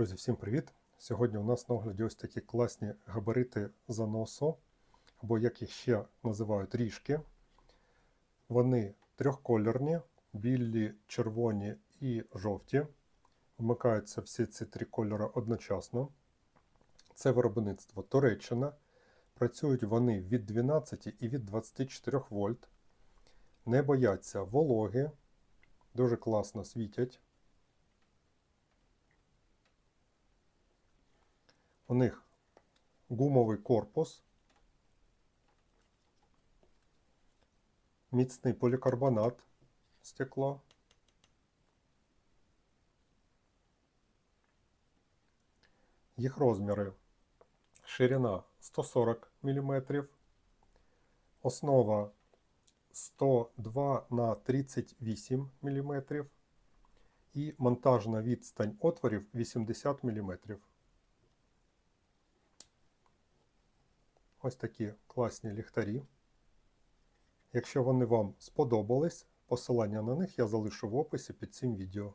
Друзі, всім привіт! Сьогодні у нас на огляді ось такі класні габарити заносу, або як їх ще називають ріжки. Вони трьохкольорні, білі, червоні і жовті. Вмикаються всі ці три кольори одночасно. Це виробництво Туреччина. Працюють вони від 12 і від 24 вольт. Не бояться вологи, дуже класно світять. У них гумовий корпус, міцний полікарбонат стекла. Їх розміри ширина 140 мм, основа 102 на 38 мм і монтажна відстань отворів 80 мм. Ось такі класні ліхтарі. Якщо вони вам сподобались, посилання на них я залишу в описі під цим відео.